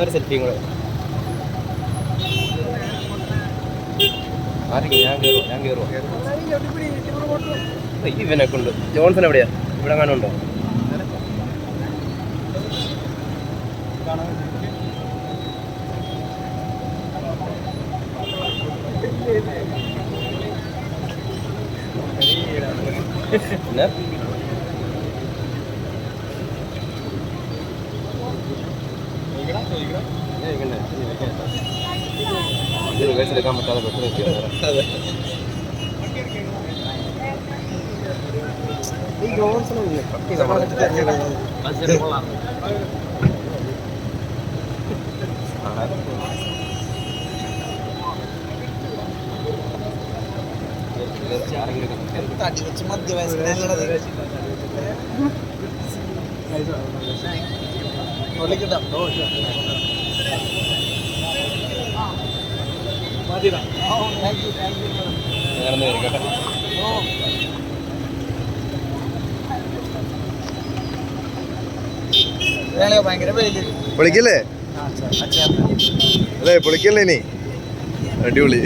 ഒരു സെൽഫിയും കൂടെ. ഞാൻ ഞാൻ ഇവനെ കൊണ്ട് ജോൺസൺ എവിടെയാ? ഇവിടെ കാണുന്നുണ്ടോ പിന്നെ ഇത് റിവേഴ്സ് എടുക്കാൻ പറ്റാതെ പെട്ട് നിൽക്കുകയാണ് പൊളിക്കല്ലേ അല്ലേ പൊളിക്കല്ലേ ഇനി? അടിപൊളി.